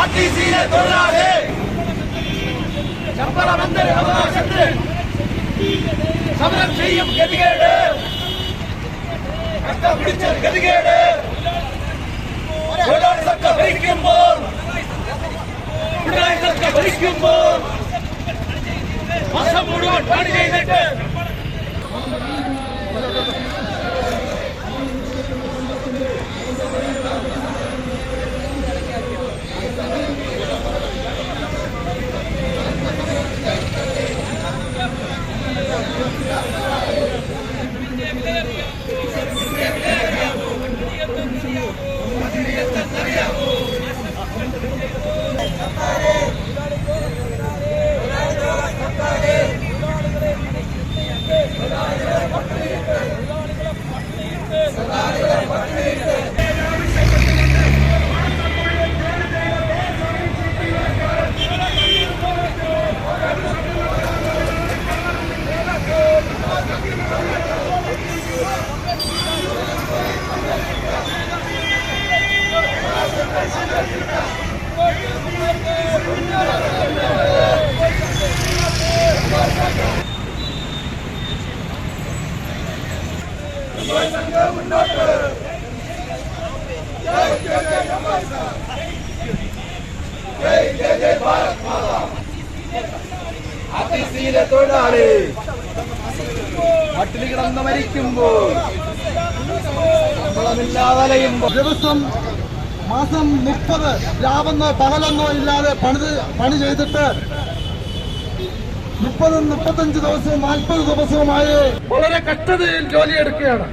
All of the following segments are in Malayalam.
ஆர்டிசியிலே தொழிலாளே சம்பள வந்தர் அவகாசத்து சமரம் செய்யும் கதிகேடு கத்த பிடிச்ச கதிகேடு தொழிலாளி சட்ட பறிக்கும் போல் விடுதலை சட்ட பறிக்கும் போல் ചെയ്തിട്ട് തൊഴിലാളി കിടന്ന് മരിക്കുമ്പോൾ ദിവസം മാസം മുപ്പത് രാവെന്നോ പകലൊന്നോ ഇല്ലാതെ പണിത് പണി ചെയ്തിട്ട് മുപ്പതും മുപ്പത്തഞ്ച് ദിവസവും നാൽപ്പത് ദിവസവുമായി വളരെ കഷ്ടതയിൽ ജോലിയെടുക്കുകയാണ്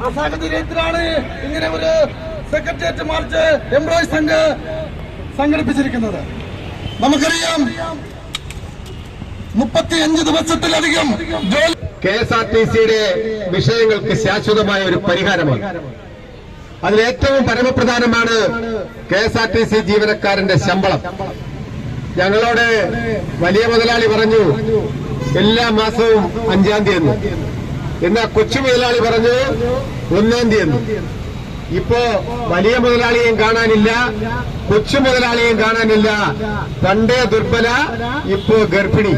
ആ സാഹചര്യത്തിലാണ് ഇങ്ങനെ ഒരു സെക്രട്ടേറിയറ്റ് മാർച്ച് എംപ്ലോയി സംഘ് സംഘടിപ്പിച്ചിരിക്കുന്നത്? നമുക്കറിയാം മുപ്പത്തിയഞ്ച് ദിവസത്തിലധികം കെ എസ് ആർ ടി സിയുടെ വിഷയങ്ങൾക്ക് ശാശ്വതമായ ഒരു പരിഹാരമാണ്. അതിലേറ്റവും പരമപ്രധാനമാണ് K S R T C ജീവനക്കാരന്റെ ശമ്പളം. ഞങ്ങളോട് വലിയ മുതലാളി പറഞ്ഞു എല്ലാ മാസവും അഞ്ചാം തീയതി എന്നാൽ കൊച്ചു മുതലാളി പറഞ്ഞു ഒന്നാം തീയതി. ഇപ്പോ വലിയ മുതലാളിയെയും കാണാനില്ല കൊച്ചു മുതലാളിയെയും കാണാനില്ല. പണ്ടേ ദുർബല ഇപ്പോ ഗർഭിണി.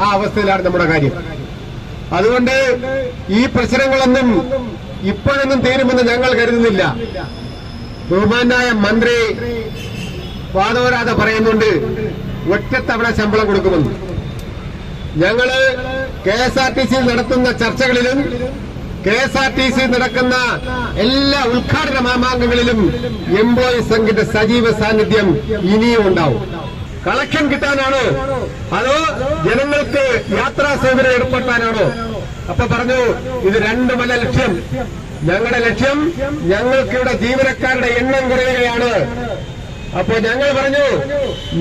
ആ അവസ്ഥയിലാണ് നമ്മുടെ കാര്യം. അതുകൊണ്ട് ഈ പ്രശ്നങ്ങളൊന്നും ഇപ്പോഴൊന്നും തീരുമെന്ന് ഞങ്ങൾ കരുതുന്നില്ല. ബഹുമാനായ മന്ത്രി വാദോരാധ പറയുന്നുണ്ട് ഒറ്റത്തവണ ശമ്പളം കൊടുക്കുമെന്ന്. ഞങ്ങൾ K S R T C നടത്തുന്ന ചർച്ചകളിലും K S R T C നടക്കുന്ന എല്ലാ ഉദ്ഘാടന മാമാങ്കങ്ങളിലും എംപ്ലോയി സംഘിന്റെ സജീവ സാന്നിധ്യം ഇനിയും ഉണ്ടാവും. കളക്ഷൻ കിട്ടാനാണോ? അതോ ജനങ്ങൾക്ക് യാത്രാ സൗകര്യം ഏർപ്പെടുത്താനാണോ? അപ്പൊ പറഞ്ഞു ഇത് രണ്ടുമല്ല ലക്ഷ്യം. ഞങ്ങളുടെ ലക്ഷ്യം ഞങ്ങൾക്കിവിടെ ജീവനക്കാരുടെ എണ്ണം കുറയുകയാണ്. അപ്പോ ഞങ്ങൾ പറഞ്ഞു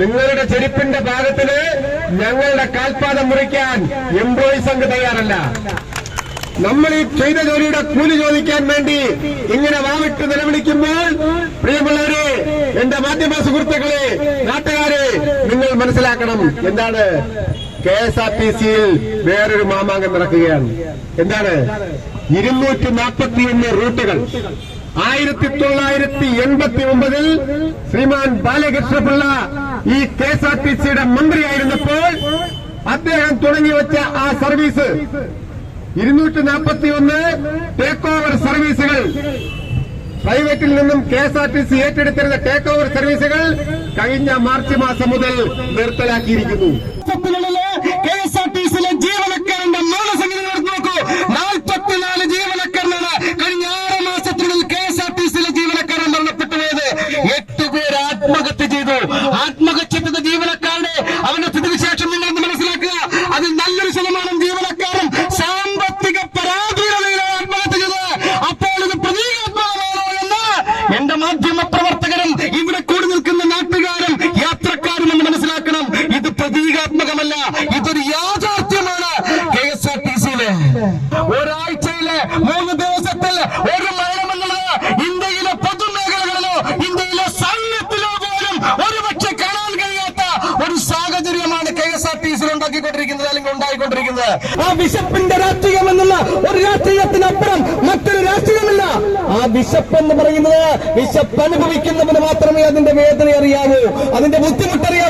നിങ്ങളുടെ ചെരുപ്പിന്റെ ഭാഗത്തിന് ഞങ്ങളുടെ കാൽപാദം മുറിക്കാൻ എംപ്ലോയി സംഘ് തയ്യാറല്ല. നമ്മൾ ഈ ചെയ്ത ജോലിയുടെ കൂലി ചോദിക്കാൻ വേണ്ടി ഇങ്ങനെ വാവിട്ട് നിലവിളിക്കുമ്പോൾ പ്രിയമുള്ളവരെ എന്റെ മാധ്യമ സുഹൃത്തുക്കളെ നാട്ടുകാരെ നിങ്ങൾ മനസ്സിലാക്കണം എന്താണ് കെ എസ് ആർ ടി സിയിൽ വേറൊരു മാമാങ്കം നടക്കുകയാണ്. എന്താണ്? ഇരുന്നൂറ്റി നാൽപ്പത്തിയൊന്ന് റൂട്ടുകൾ. ആയിരത്തി തൊള്ളായിരത്തി എൺപത്തി ഒമ്പതിൽ ശ്രീമാൻ ബാലകൃഷ്ണപിള്ള ഈ കെ എസ് ആർ ടി സിയുടെ മന്ത്രിയായിരുന്നപ്പോൾ അദ്ദേഹം തുടങ്ങിവെച്ച ആ സർവീസ്. ഇരുന്നൂറ്റി നാൽപ്പത്തി ഒന്ന് ടേക്ക് ഓവർ സർവീസുകൾ. പ്രൈവറ്റിൽ നിന്നും K S R T C ഏറ്റെടുത്തിരുന്ന take over സർവീസുകൾ കഴിഞ്ഞ മാർച്ച് മാസം മുതൽ നിർത്തലാക്കിയിരിക്കുന്നു. ആത്മഹത്യ ചെയ്തു. ആത്മഹത്യ ചെയ്ത ജീവനക്കാരുടെ അവന്റെ സ്ഥിതിവിശേഷം നിങ്ങൾ മനസ്സിലാക്കുക. അതിൽ നല്ലൊരു ശതമാനം ജീവനക്കാരും സാമ്പത്തിക പരാധീനതയിലാണ് ആത്മഹത്യ ചെയ്തത് അപ്പോൾ ഇത് പ്രതീകാത്മകമാണോ എന്ന് എന്റെ മാധ്യമ പ്രവർത്തകരും ഇവിടെ കൂടി നിൽക്കുന്ന നാട്ടുകാരും യാത്രക്കാരും എന്ന് മനസ്സിലാക്കണം. ഇത് പ്രതീകാത്മകമല്ല ടി ഉണ്ടാക്കിക്കൊണ്ടിരിക്കുന്നത് ഉണ്ടായിക്കൊണ്ടിരിക്കുന്നത്. ആ ബിഷപ്പിന്റെ രാഷ്ട്രീയം എന്നുള്ള ഒരു രാഷ്ട്രീയത്തിനപ്പുറം മറ്റൊരു രാഷ്ട്രീയമില്ല. ആ ബിഷപ്പ് എന്ന് പറയുന്നത് ബിഷപ്പ് അനുഭവിക്കുന്നവന് മാത്രമേ അതിന്റെ വേദന അറിയാവൂ. അതിന്റെ ബുദ്ധിമുട്ടറിയാവൂ.